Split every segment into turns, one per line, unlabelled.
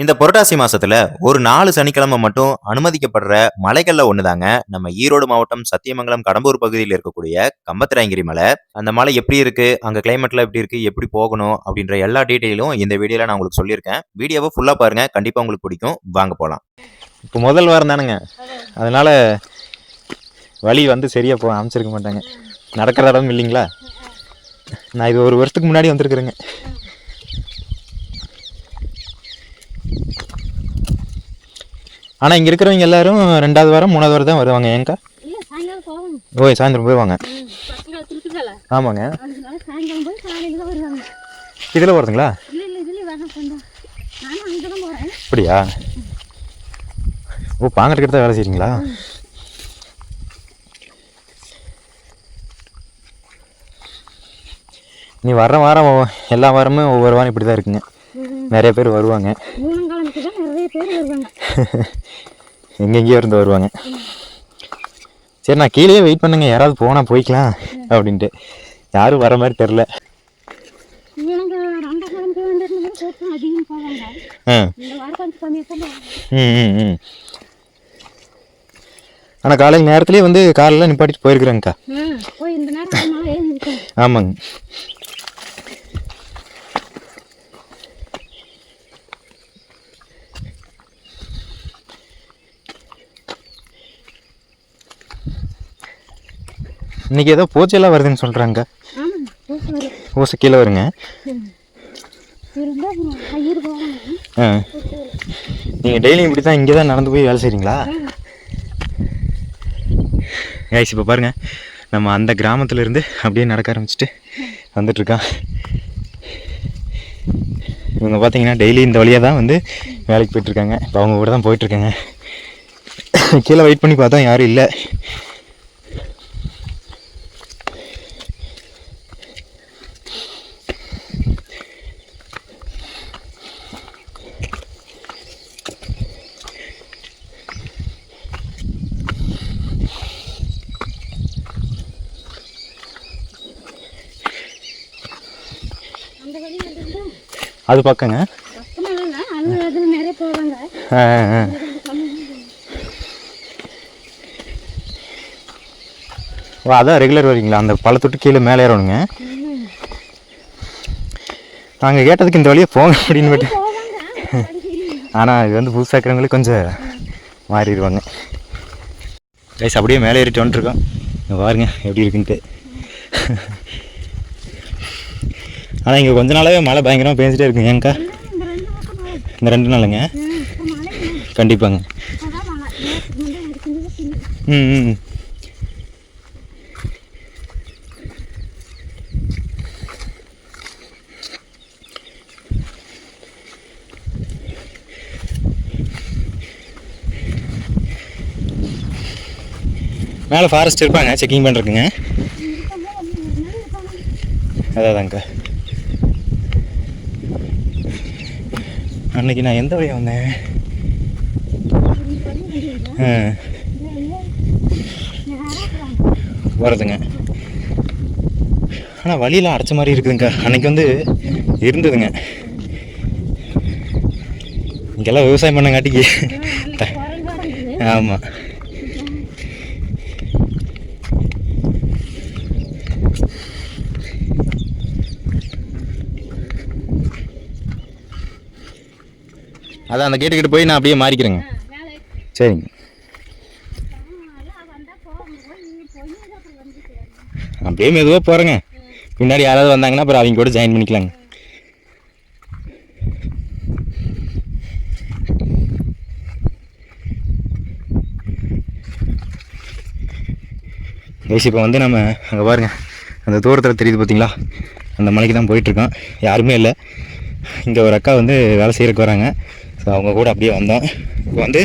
இந்த புரட்டாசி மாசத்துல ஒரு நாலு சனிக்கிழமை மட்டும் அனுமதிக்கப்படுற மலைகள்ல ஒண்ணுதாங்க. நம்ம ஈரோடு மாவட்டம் சத்தியமங்கலம் கடம்பூர் பகுதியில் இருக்கக்கூடிய கம்பத்திராயங்கிரி மலை. அந்த மலை எப்படி இருக்கு? அங்க கிளைமேட்ல எப்படி இருக்கு? எப்படி போகணும்? அப்படின்ற எல்லா டீட்டெயிலும் இந்த வீடியோல நான் உங்களுக்கு சொல்லியிருக்கேன். வீடியோவை ஃபுல்லா பாருங்க. கண்டிப்பா உங்களுக்கு பிடிக்கும். வாங்க போலாம்.
இப்போ முதல் வாரம் தானுங்க. அதனால வழி வந்து சரியாக போ அமைச்சிருக்க மாட்டாங்க. நடக்கிற இடம் இல்லைங்களா? நான் இது ஒரு வருஷத்துக்கு முன்னாடி வந்திருக்கிறேங்க. ஆனால் இங்கே இருக்கிறவங்க எல்லாரும் ரெண்டாவது வாரம் மூணாவது வாரம் தான் வருவாங்க ஏங்கா? ஓய் சாயந்தரம்
இருக்குதல்ல
ஆமாங்க. இதில் வருதுங்களா? அப்படியா? ஓ பாங்கட்டுக்கிட்ட தான் வேலை செய்கிறீங்களா நீ வர்ற வாரம் எல்லா வாரமும் ஒவ்வொரு வாரம் இப்படி தான் இருக்குங்க. நிறைய பேர் வருவாங்க. எங்கெங்கேயோ இருந்து வருவாங்க. சரி நான் கீழே வெயிட் பண்ணுங்க. யாராவது போனால் போய்க்கலாம் அப்படின்ட்டு. யாரும் வர மாதிரி தெரில
இவங்க ரெண்டாம் கிழமைக்கு வந்துருந்தா கூட்டம் அதிகம் போவாங்க.
ஆ
இந்த வாரம் கொஞ்சம் கம்மியாக தான் போவாங்க
ம் ம் ம் ஆனால் காலையில் நேரத்துலேயே வந்து காலையில் நிப்பாட்டிட்டு போயிருக்கிறேங்க்கா
ம் போய் இந்த நேரம் மழை ஏறி இருக்கும்
ஆமாங்க இன்னைக்கு ஏதோ பூச்செல்லாம் வருதுன்னு சொல்கிறாங்க ஊசை கீழே வருங்க. நீங்கள் டெய்லியும் இப்படி தான் இங்கே தான் நடந்து போய் வேலை செய்கிறீங்களா கைஸ் இப்போ பாருங்கள் நம்ம அந்த கிராமத்துல இருந்து அப்படியே நடக்க ஆரம்பிச்சிட்டு வந்துட்டுருக்கான். இவங்க பார்த்தீங்கன்னா டெய்லி இந்த வழியாக தான் வந்து வேலைக்கு போயிட்டுருக்காங்க. இப்போ அவங்க கூட தான் போயிட்டுருக்காங்க. கீழே வெயிட் பண்ணி பார்த்தா யாரும் இல்லை
அந்த வழி வந்துருந்தா
அது பக்கங்க. ஓ அதான் ரெகுலர் வரீங்களா அந்த பழத்தொட்டு கீழே மேலே ஏறணுங்க. நாங்கள் கேட்டதுக்கு இந்த வழியாக போங்க அப்படின்னு
போவாங்க
ஆனால் இது வந்து புதுசாக இருக்கிறவங்களுக்கு கொஞ்சம் மாறிடுவாங்க. கைஸ் அப்படியே மேலே ஏறிட்டு வந்துட்டுருக்கோம் பாருங்க எப்படி இருக்குன்ட்டு. ஆனால் இங்கே கொஞ்ச நாளாகவே மழை பயங்கரமாக பேஞ்சிட்டே இருக்குங்க ஏங்கா?
இந்த ரெண்டு
நாளுங்க? கண்டிப்பாங்க. ம் ம் மேலே ஃபாரஸ்ட் இருப்பாங்க செக்கிங் பண்ணுறதுக்குங்க அதாதாங்க. அன்னைக்கு நான் எந்த வழியாக வந்தேன்? வருதுங்க. ஆனால் வழியெல்லாம் அடைச்ச மாதிரி இருக்குதுங்க. அன்னைக்கு வந்து இருந்ததுங்க. இங்கெல்லாம் விவசாயம் பண்ணங்காட்டிக்கு. ஆமாம் அதான் அந்த கேட்டுக்கிட்ட போய் நான் அப்படியே மாறிக்கிறேங்க. சரிங்க. அப்படியே மெதுவாக போகிறேங்க பின்னாடி யாராவது வந்தாங்கன்னா அப்புறம் அவங்க கூட ஜாயின் பண்ணிக்கலாங்க. கைஸ் இப்போ வந்து நம்ம அங்கே பாருங்க. அந்த தூரத்தில் தெரியுது பார்த்தீங்களா அந்த மலைக்கு தான் போயிட்டுருக்கோம் யாருமே இல்லை. இங்கே ஒரு அக்கா வந்து வேலை செய்கிறக்கு வராங்க. அவங்க கூட அப்படியே வந்தோம். இப்போ வந்து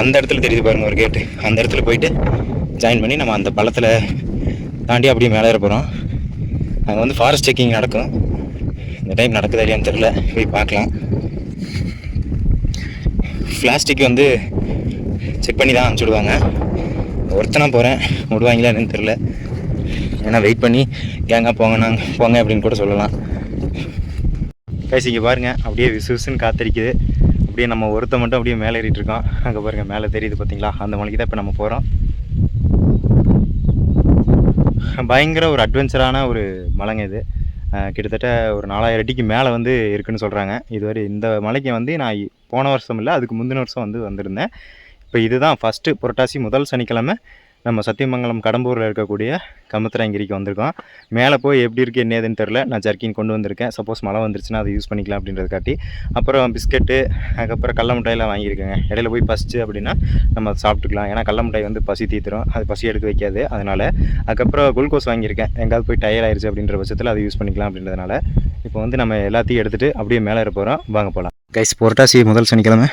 அந்த இடத்துல தெரியுது பாருங்கள் ஒரு கேட்டு அந்த இடத்துல போயிட்டு ஜாயின் பண்ணி நம்ம அந்த பள்ளத்தில் தாண்டி அப்படியே மேலே ஏற போகிறோம் அங்கே வந்து ஃபாரஸ்ட் செக்கிங் நடக்கும். இந்த டைம் நடக்குதா இல்லையான்னு தெரில போய் பார்க்கலாம். பிளாஸ்டிக் வந்து செக் பண்ணி தான் அனுப்பிச்சுடுவாங்க ஒருத்தனாக போகிறேன் விடுவாங்களா என்னன்னு தெரில ஏன்னா வெயிட் பண்ணி கேங்காக போங்கண்ணா போங்க அப்படின்னு கூட சொல்லலாம். கைஸ் பாருங்கள் அப்படியே விசு விசுன்னு அப்படியே நம்ம ஒருத்த மட்டும் அப்படியே மேலே ஏறிட்டு இருக்கோம். அங்கே பாருங்க மேலே தெரியுது பார்த்தீங்களா அந்த மலைக்கு தான் இப்போ நம்ம போகிறோம் பயங்கர ஒரு அட்வென்ச்சரான ஒரு மலைங்க இது. கிட்டத்தட்ட ஒரு நாலாயிரம் அடிக்கு மேலே வந்து இருக்குன்னு சொல்கிறாங்க இதுவரை இந்த மலைக்கு வந்து நான் போன வருஷம் இல்லை அதுக்கு முந்தின வருஷம் வந்து வந்திருந்தேன். இப்போ இதுதான் ஃபஸ்ட்டு புரட்டாசி முதல் சனிக்கிழமை. நம்ம சத்தியமங்கலம் கடம்பூரில் இருக்கக்கூடிய கமுத்திராங்கிரிக்கு வந்திருக்கோம். மேலே போய் எப்படி இருக்குது என்ன ஏதுன்னு தெரில நான் ஜர்க்கின் கொண்டு வந்திருக்கேன். சப்போஸ் மழை வந்துருச்சுன்னா அதை யூஸ் பண்ணிக்கலாம் அப்படின்றது காட்டி. அப்புறம் பிஸ்கெட்டு அதுக்கப்புறம் கடல மிட்டாயெல்லாம் வாங்கியிருக்கேங்க. இடையில போய் பசிச்சு அப்படின்னா நம்ம அதை சாப்பிட்டுக்கலாம். ஏன்னா கடல மிட்டாய் வந்து பசி தீத்துரும். அது பசி எடுக்க வைக்காது. அதனால் அதுக்கப்புறம் குளுக்கோஸ் வாங்கியிருக்கேன். எங்காவது போய் டயர் ஆயிடுச்சு அப்படின்ற பட்சத்தில் அதை யூஸ் பண்ணிக்கலாம் அப்படின்றதுனால இப்போ வந்து நம்ம எல்லாத்தையும் எடுத்துகிட்டு அப்படியே மேலே ஏற போகிறோம் வாங்க போகலாம் கைஸ் புரட்டாசி முதல் சனிக்கிழமை.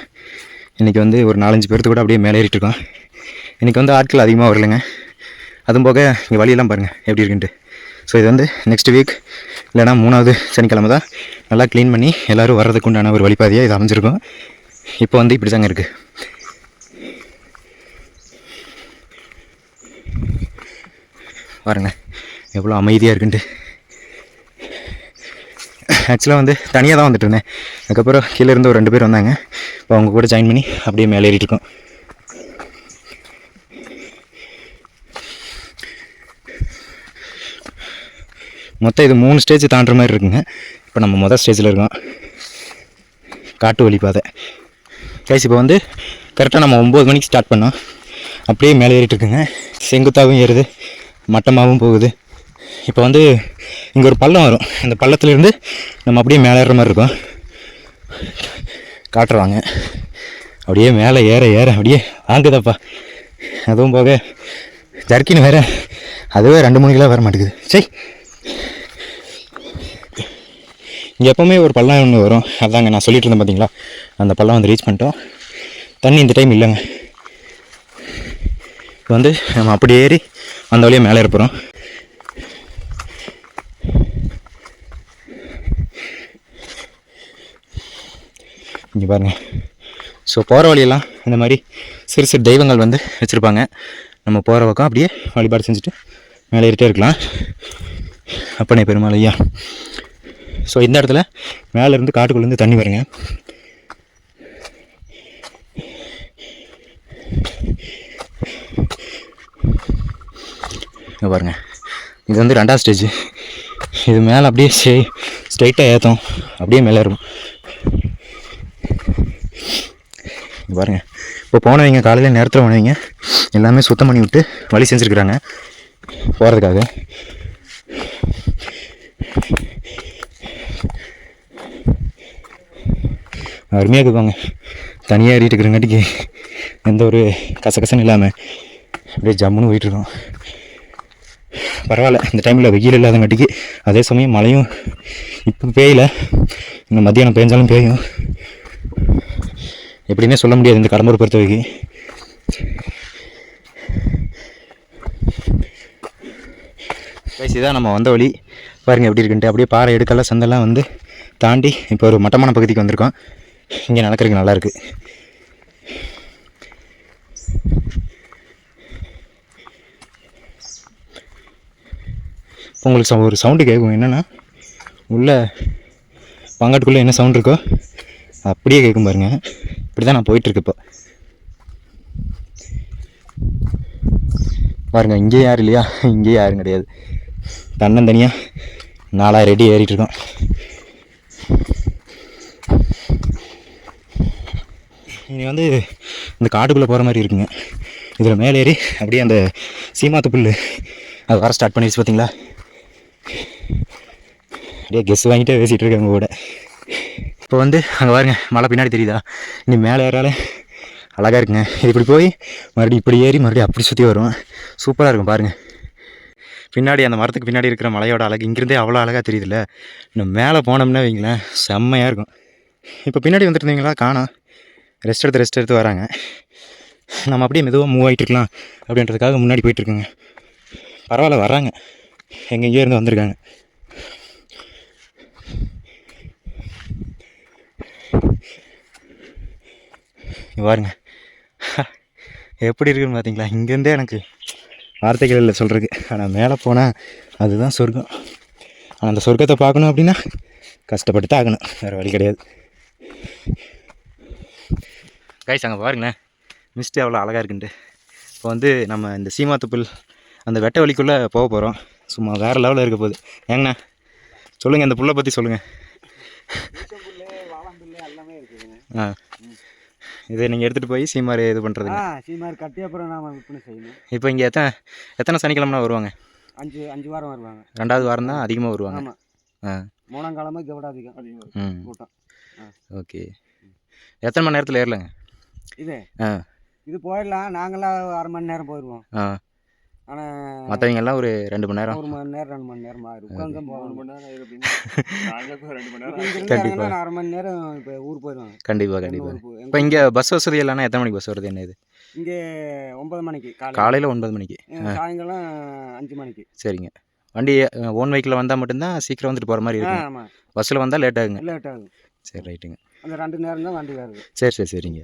இன்றைக்கி வந்து ஒரு நாலஞ்சு பேர்த்து கூட அப்படியே மேலே ஏறிட்டுருக்கோம் இன்றைக்கி வந்து ஆட்கள் அதிகமாக வரலைங்க. அதுவும் போக இங்கே வழியெல்லாம் பாருங்கள் எப்படி இருக்குன்ட்டு. ஸோ இது வந்து நெக்ஸ்ட் வீக் இல்லைனா மூணாவது சனிக்கிழமை தான். நல்லா க்ளீன் பண்ணி எல்லோரும் வர்றதுக்கு உண்டான ஒரு வழிபாதையாக இது அமைஞ்சிருக்கும். இப்போ வந்து இப்படி தாங்க இருக்குது பாருங்க எவ்வளோ அமைதியாக இருக்குன்ட்டு. ஆக்சுவலாக வந்து தனியாக தான் வந்துட்டு இருந்தேன். அதுக்கப்புறம் கீழே இருந்து ஒரு ரெண்டு பேர் வந்தாங்க. இப்போ அவங்க கூட ஜாயின் பண்ணி அப்படியே மேலே ஏறிட்டு இருக்கோம். மொத்தம் இது மூணு ஸ்டேஜ் தாண்டுற மாதிரி இருக்குங்க. இப்போ நம்ம மொதல் ஸ்டேஜில் இருக்கோம். காட்டு வழி பாதை. கைஸ் இப்போ வந்து கரெக்டாக நம்ம ஒம்பது மணிக்கு ஸ்டார்ட் பண்ணோம். அப்படியே மேலே ஏறிட்டு இருக்குங்க. செங்குத்தாகவும் ஏறுது. மட்டமாகவும் போகுது. இப்போ வந்து இங்கே ஒரு பள்ளம் வரும். அந்த பள்ளத்துலேருந்து நம்ம அப்படியே மேலே ஏறுற மாதிரி இருக்கும். காட்டுருவாங்க அப்படியே மேலே ஏற ஏற. அப்படியே வாங்குதப்பா. அதுவும் போக ஜர்க்கின் வேற. அதுவே ரெண்டு மூணு கிலோ வர மாட்டேங்குது. சரி. இங்கே எப்போவுமே ஒரு பள்ளம் ஒன்று வரும். அதாங்க நான் சொல்லிட்டு இருந்தேன் பார்த்தீங்களா அந்த பள்ளம் வந்து ரீச் பண்ணிட்டோம். தண்ணி இந்த டைம் இல்லைங்க. இப்போ வந்து நம்ம அப்படி ஏறி அந்த வழியாக மேலே இருப்போம் இங்கே பாருங்கள் ஸோ போகிற வழியெல்லாம் இந்த மாதிரி சிறு சிறு தெய்வங்கள் வந்து வச்சுருப்பாங்க. நம்ம போகிற பக்கம் அப்படியே வழிபாடு செஞ்சுட்டு மேலே ஏறிட்டே இருக்கலாம். அப்பனே பெருமாள் ஐயா. ஸோ இந்த இடத்துல மேலேருந்து காட்டுக்குள்ளேருந்து தண்ணி வருங்க. இங்கே பாருங்க. இது வந்து ரெண்டாம் ஸ்டேஜ் இது மேலே அப்படியே ஸ்டே ஸ்ட்ரைட்டாக ஏற்றும் அப்படியே மேலே இருக்கும் பாருங்கள் பாருங்க. இப்போ போனவங்க காலையில் நேரத்தில் போனவங்க எல்லாமே சுத்தம் பண்ணி விட்டு வழி செஞ்சுருக்குறாங்க. போகிறதுக்காக அருமையாக இருக்குவாங்க தனியாக ஏறிட்டு இருக்கிறங்காட்டிக்கு எந்த ஒரு கசகசன்னு இல்லாமல் அப்படியே ஜம்முன்னு போயிட்டுருக்கோம். பரவாயில்ல இந்த டைமில் வெயில் இல்லாதங்காட்டிக்கு அதே சமயம் மழையும் இப்போ பெய்யல. இன்னும் மத்தியானம் பெஞ்சாலும் பெய்யும். எப்படின்னே சொல்ல முடியாது இந்த கடம்பூர் பொறுத்த வரைக்கும். பேசி தான் நம்ம வந்த வழி. பாருங்கள் எப்படி இருக்குன்ட்டு. அப்படியே பாறை எடுக்கல சந்தெல்லாம் வந்து தாண்டி இப்போ ஒரு மட்டமான பகுதிக்கு வந்திருக்கோம். இங்கே நடக்கிறதுக்கு நல்லாயிருக்கு இப்போ உங்களுக்கு சவு- ஒரு சவுண்டு கேட்கும் என்னென்னா உள்ளே பங்காட்டுக்குள்ளே என்ன சவுண்ட் இருக்கோ அப்படியே கேட்கும் பாருங்கள் இப்படி தான் நான் போயிட்டுருக்கு இப்போ. பாருங்கள் இங்கே யாரும் இல்லையா? இங்கே யாரும் கிடையாது. தன்னந்தனியாக நாலாயிரம் அடி ஏறிட்டுருக்கோம் இனி வந்து இந்த காட்டுக்குள்ளே போகிற மாதிரி இருக்குங்க. இதில் மேலே ஏறி அப்படியே அந்த சீமாத்து புல் அது வர ஸ்டார்ட் பண்ணிடுச்சு பார்த்தீங்களா? அப்படியே கெஸ் வாங்கிட்டே பேசிகிட்டு இருக்காங்க கூட. இப்போ வந்து அங்கே பாருங்க மழை பின்னாடி தெரியுதா? இனி மேலே ஏறால அழகாக இருக்குங்க. இது இப்படி போய் மறுபடியும் இப்படி ஏறி மறுபடியும் அப்படி சுற்றி வரும் சூப்பராக இருக்கும் பாருங்கள் பின்னாடி அந்த மரத்துக்கு பின்னாடி இருக்கிற மலையோட அழகு இங்கிருந்தே அவ்வளோ அழகாக தெரியுதுல்ல. இன்னும் மேலே போனோம்னா வைங்களேன் செம்மையாக இருக்கும். இப்போ பின்னாடி வந்துருந்தீங்களா காணோம். ரெஸ்ட் எடுத்து ரெஸ்ட் எடுத்து வராங்க. நம்ம அப்படியே மெதுவாக மூவ் ஆகிட்டு இருக்கலாம் அப்படின்றதுக்காக முன்னாடி போயிட்டுருக்குங்க பரவாயில்ல வராங்க எங்கெங்கேயோ இருந்து வந்திருக்காங்க. பாருங்க. எப்படி இருக்குன்னு பார்த்தீங்களா இங்கேருந்தே எனக்கு வார்த்தைகள் இல்லை சொல்கிறதுக்கு ஆனால் மேலே போனால் அதுதான் சொர்க்கம். ஆனால் அந்த சொர்க்கத்தை பார்க்கணும் அப்படின்னா கஷ்டப்பட்டு தான் ஆகணும் வேறு வழி கிடையாது. கைஸ் அங்கே பாருங்களேன். மிஸ்ட்டு எவ்வளோ அழகாக இருக்குன்ட்டு. இப்போ வந்து நம்ம இந்த சீமாத்துப்புல் அந்த வெட்ட வழிக்குள்ளே போக போகிறோம் சும்மா வேறு லெவலில் இருக்க போகுது. ஏங்கண்ணா? சொல்லுங்கள் இந்த புல்லை பற்றி சொல்லுங்கள் ஆ. இதை நீங்கள் எடுத்துகிட்டு போய் சீமார் இது பண்ணுறதுங்க
ஆ சீமார் கட்டி அப்புறம் நாம விற்பனை செய்யணும்.
இப்போ இங்கே எத்தனை எத்தனை சனிக்கிழமைனா வருவாங்க?
அஞ்சு அஞ்சு வாரம் வருவாங்க.
ரெண்டாவது வாரம் தான் அதிகமாக வருவாங்க.
ஆமாம்
ஆ.
மூணாம் காலமாக இதை விட அதிகம் அதிகம்
ம்.
கூட்டம்.
ஓகே. எத்தனை மணி நேரத்தில் ஏறலங்க?
இது.
ஆ.
இது போயிடலாம். நாங்களாம் அரை மணி நேரம் போயிடுவோம்
ஆ.
ஆனால்
மற்றவங்க எல்லாம் ஒரு ரெண்டு மணி நேரம்.
ஒரு மணி நேரம் ரெண்டு மணி நேரம்? ஆயிரும் உட்காந்து தான் போகணும்.
கண்டிப்பா.
இங்கிருந்து அரை மணி நேரம் இப்போ ஊர் போயிடுவாங்க
கண்டிப்பாக கண்டிப்பாக இப்போ இங்கே பஸ் வசதி இல்லைன்னா எத்தனை மணிக்கு பஸ் வருது? என்ன இது?
இங்கே ஒன்பது மணிக்கு காலை
காலையில் ஒன்பது மணிக்கு.
சாயங்காலம் அஞ்சு மணிக்கு.
சரிங்க. வண்டி ஓன் வெஹிக்கில் வந்தால் மட்டும்தான் சீக்கிரம் வந்துட்டு போகிற மாதிரி இருக்கும். பஸ்ஸில் வந்தால் லேட் ஆகுங்க.
லேட் ஆகும்
சரி ரைட்டுங்க.
அந்த ரெண்டு நேரம் தான் வண்டி வருது.
சரி சரி சரிங்க.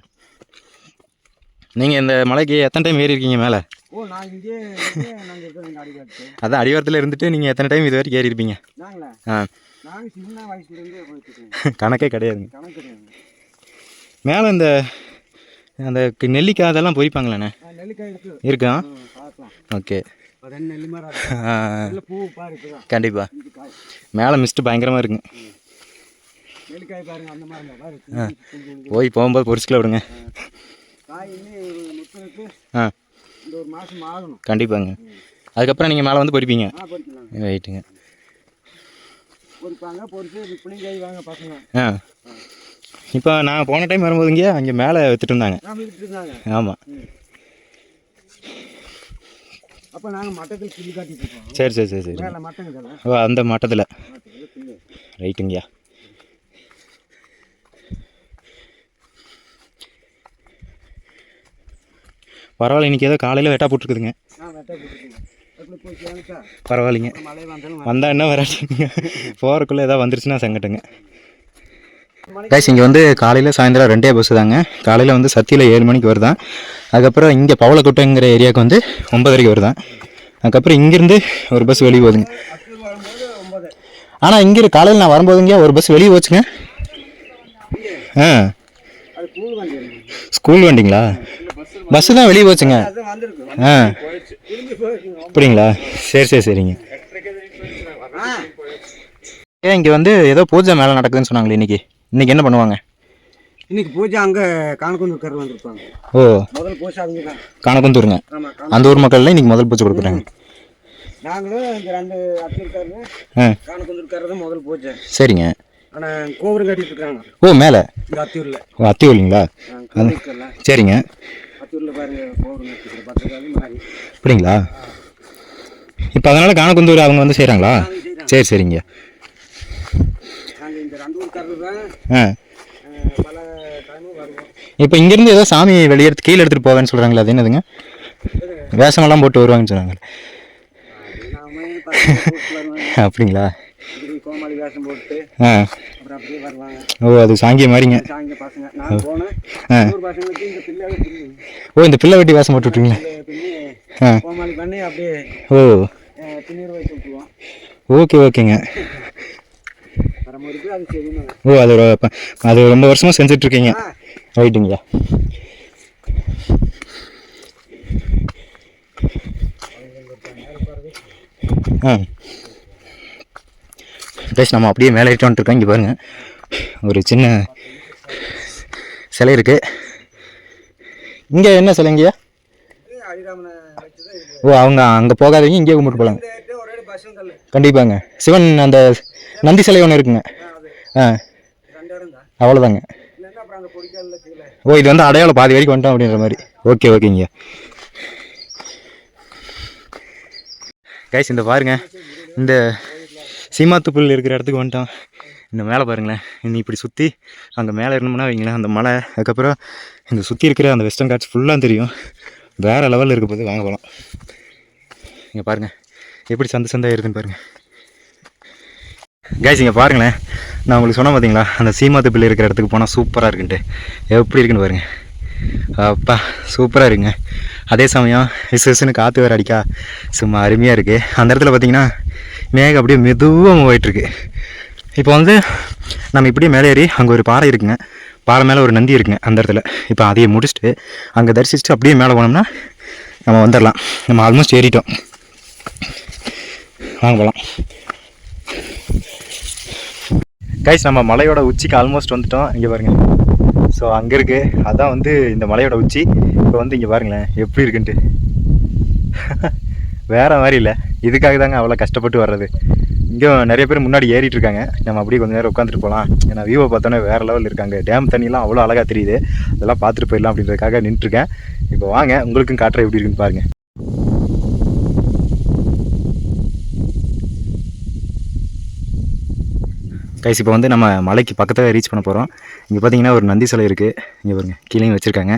நீங்கள் இந்த மலைக்கு எத்தனை டைம் ஏறி இருக்கீங்க மேலே?
ஓ நான் இங்கே
அதான் அடிவாரத்தில் இருந்துட்டு நீங்கள் எத்தனை டைம் இது வரைக்கும் ஏறி இருப்பீங்க ஆ. கணக்கே கிடையாதுங்க மேலே இந்த அந்த நெல்லிக்காய் அதெல்லாம் பொறிப்பாங்களேண்ணே
இருக்கு.
ஓகே. கண்டிப்பாக மேலே மிஸ்ட்டு பயங்கரமாக இருக்குங்க. போய் போகும்போது பொறிச்சிக்கல விடுங்க. ஆ. கண்டிப்பாங்க. அதுக்கப்புறம் நீங்கள் மேலே வந்து
பொறிக்கலாம்
ரைட்டுங்க ஆ. இப்போ நான் போன டைம் வரும்போது இங்கே அங்கே மேலே வித்துட்டு இருந்தாங்க. ஆமாம்
அப்போ நாங்கள் மட்டத்தில்
சரி சரி சரி சரி. ஓ அந்த மட்டத்தில். ரைட்டுங்கய்யா பரவாயில்ல இன்றைக்கி ஏதோ காலையில் வெட்டா போட்டுருக்குதுங்க. பரவாயில்லைங்க. வந்தால் என்ன வராட்டிங்க போகிறக்குள்ளே ஏதாவது வந்துருச்சுன்னா சங்கட்டுங்க. கைஸ் இங்கே வந்து காலையில் சாயந்தரம் ரெண்டே பஸ் தாங்க. காலையில் வந்து சத்தியில் ஏழு மணிக்கு வருதான். அதுக்கப்புறம் இங்கே பவளக்கோட்டைங்கிற ஏரியாவுக்கு வந்து ஒன்பதரைக்கு வருதான். அதுக்கப்புறம் இங்கேருந்து ஒரு பஸ் வெளியே போகுதுங்க. ஆனால் இங்கே காலையில் நான் வரும்போதுங்க ஒரு பஸ் வெளியே போச்சுங்க. ஆ. ஸ்கூல் வண்டிங்களா? பஸ்ஸு தான் வெளியே போச்சுங்க. ஆ. அப்படிங்களா சரி சரி சரிங்க. ஏன் இங்கே வந்து ஏதோ பூஜை மேலே நடக்குதுன்னு சொன்னாங்களே இன்னைக்கு. இன்னைக்கு என்ன பண்ணுவாங்க?
இன்னைக்கு பூஜை அங்கே காணக்குந்தூர்கார் வந்திருப்பாங்க.
ஓ.
முதல் பூஜை அவங்க தான்.
காணக்குந்தூருங்க. அந்த ஊர் மக்கள்லாம் இன்னைக்கு முதல் பூஜை கொடுக்குறாங்க.
நாங்களும் இந்த ரெண்டு அத்திருக்காரு தான் முதல் பூஜை.
சரிங்க.
ஆனால் கோபுரம் கட்டிட்டு இருக்காங்க.
ஓ மேலே?
அத்தியூரில்.
ஓ அத்தி ஒலிங்களா
கோவிலுக்கல்ல
சரிங்க.
பாருங்க
அப்படிங்களா? இப்போ அதனால் காணக்குந்தூர் அவங்க வந்து செய்கிறாங்களா சரி சரிங்க.
நாங்கள் இந்த ரெண்டு ஊருக்காரர் தான்.
ஆ.
அஹ், பல டைமும் வருவோம்.
இப்போ இங்கேருந்து ஏதோ சாமி வெளியெடுத்து கீழே எடுத்துகிட்டு போவேன்னு சொல்கிறாங்களே அது என்னதுங்க? வேஷமெல்லாம் போட்டு வருவாங்கன்னு சொன்னாங்க அப்படிங்களா?
கோமாளி வேஷம் போட்டு அப்புறம் அப்படியே வருவாங்க.
ஓ அது சாங்கிய மாதிரிங்க.
சாயங்க பசங்க. நான் போனேன். ஊர் பசங்களுக்கு இந்த பிள்ளை
ஓ இந்த பிள்ளை வெட்டி வேஷம் போட்டு ஆ.
கோமாளி பண்ணி அப்படியே
ஓ.
பின்னீர் வச்சு விட்டுருவோம்.
ஓகே ஓகேங்க. ஓ அது அது ரொம்ப வருஷமாக செஞ்சிட்ருக்கீங்க.
ஆ.
ரைட்டுங்கய்யா ஆ. கைஸ் நம்ம அப்படியே மேலே ஏறிட்டு வந்துட்டுருக்கோம் இங்கே பாருங்கள் ஒரு சின்ன சிலை இருக்குது இங்கே என்ன சிலைங்கய்யா ஓ அவங்க அங்கே போகாதவங்க இங்கேயே கும்பிட்டு போகலாங்க கண்டிப்பாங்க. சிவன் அந்த நந்தி சிலை ஒன்று இருக்குங்க. ஆ. அவ்வளோதாங்க ஓ இது வந்து அடையாளம் பாதி வரைக்கும் வந்துட்டோம் அப்படின்ற மாதிரி. ஓகே ஓகேங்க. கைஸ் இந்த பாருங்க. இந்த சீமாத்துப்புல் இருக்கிற இடத்துக்கு வந்துட்டோம் இந்த மேலே பாருங்களேன் இன்னி இப்படி சுற்றி அங்கே மேலே இருந்தோம்னா வைங்களேன் அந்த மலை அதுக்கப்புறம் இந்த சுற்றி இருக்கிற அந்த வெஸ்டர்ன் காட்ஸ் ஃபுல்லாக தெரியும். வேறு லெவலில் இருக்க போது வாங்க போகலாம் இங்கே பாருங்கள் எப்படி சந்தை சந்தாக இருக்குதுன்னு பாருங்கள் கைஸ் இங்கே பாருங்களேன் நான் உங்களுக்கு சொன்னேன் பார்த்தீங்களா அந்த சீமாத்து பிள்ளை இருக்கிற இடத்துக்கு போனால் சூப்பராக இருக்குன்ட்டு. எப்படி இருக்குன்னு பாருங்கள் அப்பா சூப்பராக இருக்குங்க. அதே சமயம் விசுவிசுன்னு காற்று வேறு அடிக்கா. சும்மா அருமையாக இருக்குது அந்த இடத்துல பார்த்தீங்கன்னா மேகம் அப்படியே மெதுவாக மூவ் ஆயிட்டிருக்கு. இப்போ வந்து நம்ம இப்படியே மேலே ஏறி அங்கே ஒரு பாறை இருக்குங்க. பாறை மேலே ஒரு நந்தி இருக்குங்க அந்த இடத்துல. இப்போ அதையே முடிச்சுட்டு அங்கே தரிசிச்சுட்டு அப்படியே மேலே போனோம்னா நம்ம வந்துடலாம். நம்ம ஆல்மோஸ்ட் ஏறிட்டோம். வாங்க போகலாம் கைஸ் நம்ம மலையோட உச்சிக்கு ஆல்மோஸ்ட் வந்துட்டோம். இங்கே பாருங்கள் ஸோ அங்கே இருக்கு. அதான் வந்து இந்த மலையோட உச்சி. இப்போ வந்து இங்கே பாருங்களேன் எப்படி இருக்குன்ட்டு. வேறு மாதிரி இல்லை. இதுக்காக தாங்க அவ்வளோ கஷ்டப்பட்டு வர்றது. இங்கே நிறைய பேர் முன்னாடி ஏறிட்டு இருக்காங்க நம்ம அப்படியே கொஞ்சம் நேரம் உட்காந்துட்டு போகலாம் ஏன்னா வியூவை பார்த்தோன்னே வேறு லெவலில் இருக்காங்க. டேம் தண்ணிலாம் அவ்வளோ அழகாக தெரியுது. அதெல்லாம் பார்த்துட்டு போயிடலாம் அப்படின்றதுக்காக நின்றுருக்கேன். இப்போ வாங்க உங்களுக்கும் காட்டுற எப்படி இருக்குன்னு பாருங்கள் கைஸ் இப்போ வந்து நம்ம மலைக்கு பக்கத்தில் ரீச் பண்ண போகிறோம் இங்கே பார்த்தீங்கன்னா ஒரு நந்தி சிலை இருக்குது இங்கே பாருங்க கீழேயும் வச்சுருக்காங்க.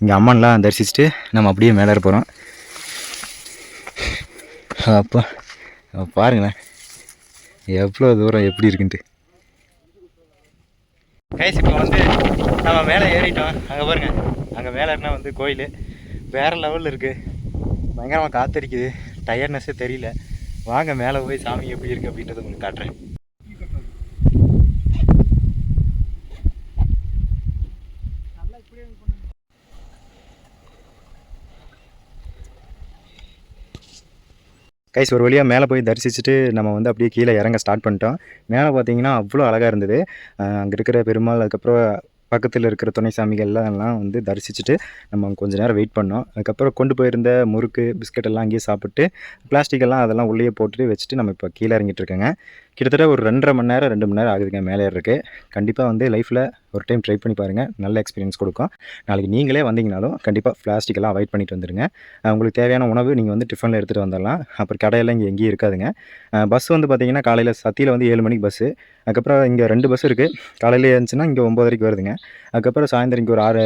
இங்கே அம்மன்லாம் தரிசிச்சுட்டு நம்ம அப்படியே மேலே போகிறோம் அப்பா அப்போ பாருங்களேன் எவ்வளோ தூரம் எப்படி இருக்குன்ட்டு. கைஸ் இப்போ வந்து நம்ம மேலே ஏறிட்டோம். அங்கே பாருங்க. அங்கே மேலே ஏறினா வந்து கோயில். வேறு லெவலில் இருக்குது பயங்கரமாக காத்தடிக்குது. டயர்னஸ்ஸே தெரியல. வாங்க மேலே போய் சாமி எப்படி இருக்குது அப்படின்றத உங்களுக்கு காட்டுறேன். கைஸ் ஒரு வழியாக மேலே போய் தரிசிச்சுட்டு நம்ம வந்து அப்படியே கீழே இறங்க ஸ்டார்ட் பண்ணிட்டோம். மேலே பார்த்தீங்கன்னா அவ்வளோ அழகாக இருந்தது. அங்கே இருக்கிற பெருமாள் அதுக்கப்புறம் பக்கத்தில் இருக்கிற துணை சாமிகள் எல்லாம் வந்து தரிசிச்சுட்டு நம்ம கொஞ்ச நேரம் வெயிட் பண்ணோம். அதுக்கப்புறம் கொண்டு போயிருந்த முறுக்கு பிஸ்கட் எல்லாம் அங்கேயே சாப்பிட்டு பிளாஸ்டிக் எல்லாம் அதெல்லாம் உள்ளே போட்டுட்டு வச்சுட்டு நம்ம இப்போ கீழே இறங்கிட்டு இருக்கோங்க. கிட்டத்தட்ட ஒரு ரெண்டரை மணி நேரம் ரெண்டு மணி நேரம் ஆகுதுங்க மேலே ஏறதுக்கு. கண்டிப்பாக வந்து லைஃப்பில் ஒரு டைம் ட்ரை பண்ணி பாருங்கள் நல்ல எக்ஸ்பீரியன்ஸ் கொடுக்கும். நாளைக்கு நீங்களே வந்தீங்கனாலும் கண்டிப்பாக பிளாஸ்டிக் எல்லாம் அவாய்ட் பண்ணிட்டு வந்துடுங்க உங்களுக்கு தேவையான உணவு நீங்கள் வந்து டிஃபனில் எடுத்துகிட்டு வந்துடலாம். அப்புறம் கடையெல்லாம் இங்கே எங்கேயும் இருக்காதுங்க. பஸ் வந்து பார்த்தீங்கன்னா காலையில் சத்தியில் வந்து ஏழு மணிக்கு பஸ்ஸு அதுக்கப்புறம் இங்கே ரெண்டு பஸ் இருக்குது காலையில் இருந்துச்சுன்னா இங்கே ஒம்பதரைக்கு வருதுங்க. அதுக்கப்புறம் சாயந்தரம் இங்கே ஒரு ஆறு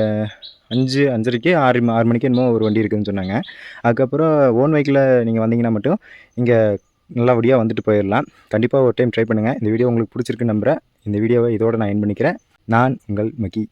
அஞ்சு அஞ்சரைக்கு ஆறு ஆறு மணிக்கு என்னமோ ஒரு வண்டி இருக்குதுன்னு சொன்னாங்க. அதுக்கப்புறம் ஓன் வெஹிக்கில் நீங்கள் வந்தீங்கன்னா மட்டும் இங்கே நல்லபடியாக வந்துட்டு போயிடலாம். கண்டிப்பாக ஒரு டைம் ட்ரை பண்ணுங்கள் இந்த வீடியோ உங்களுக்கு பிடிச்சிருக்கு நம்புகிறேன் இந்த வீடியோவை இதோட நான் என் பண்ணிக்கிறேன். நான் உங்கள் மகி.